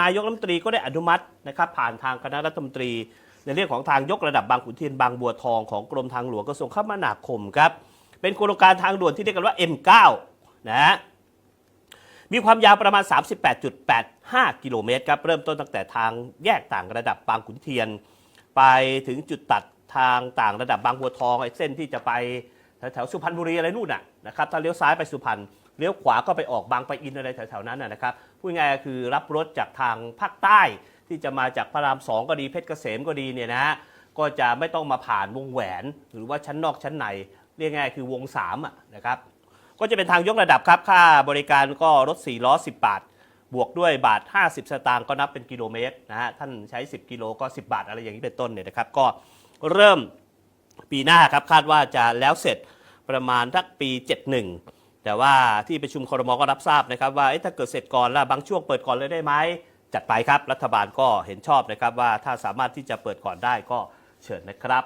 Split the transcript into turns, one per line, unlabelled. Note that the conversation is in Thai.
นายกรัฐมนตรีก็ได้อนุมัตินะครับผ่านทางคณะรัฐมนตรี ในเรื่องของทางยกระดับบางขุนเทียนบางบัวทองของกรมทางหลวงกระทรวงคมนาคมครับเป็นโครงการทางด่วนที่เรียกกันว่า M9 นะฮะมีความยาวประมาณ 38.85 กิโลเมตรครับเริ่มต้นตั้งแต่ทางแยกต่างระดับบางขุนเทียน ไปถึงจุดตัดทางต่างระดับบางบัวทองไอ้เส้นที่จะไป แถวๆสุพรรณบุรีอะไรนู่นน่ะนะครับถ้าเลี้ยวซ้ายไปสุพรรณเลี้ยวขวาก็ไปออกบางปะอินอะไรแถวๆนั้นนะนะครับพูดง่ายๆคือรับรถจากทางภาคใต้ที่จะมาจากพระรามสองก็ดีเพชรเกษมก็ดีเนี่ยนะฮะก็จะไม่ต้องมาผ่านวงแหวน หรือว่าชั้นนอกชั้นในเรียกง่ายคือวงสามอะนะครับก็จะเป็นทางยกระดับครับค่าบริการก็รถ4ล้อ 10 บาท บวกด้วยบาท 50 สตางค์ก็นับเป็นกิโลเมตรนะฮะท่านใช้ 10 กิโลก็ 10 บาทอะไรอย่างนี้เป็นต้นเนี่ยนะครับก็เริ่มปีหน้าครับคาดว่าจะแล้วเสร็จ ประมาณทักปี 71 แต่ว่าที่ประชุมครมก็รับทราบนะครับว่าถ้าเกิดเสร็จก่อนแล้วบางช่วงเปิดก่อนเลยได้ไหมจัดไปครับ รัฐบาลก็เห็นชอบนะครับว่าถ้าสามารถที่จะเปิดก่อนได้ก็เชิญนะครับ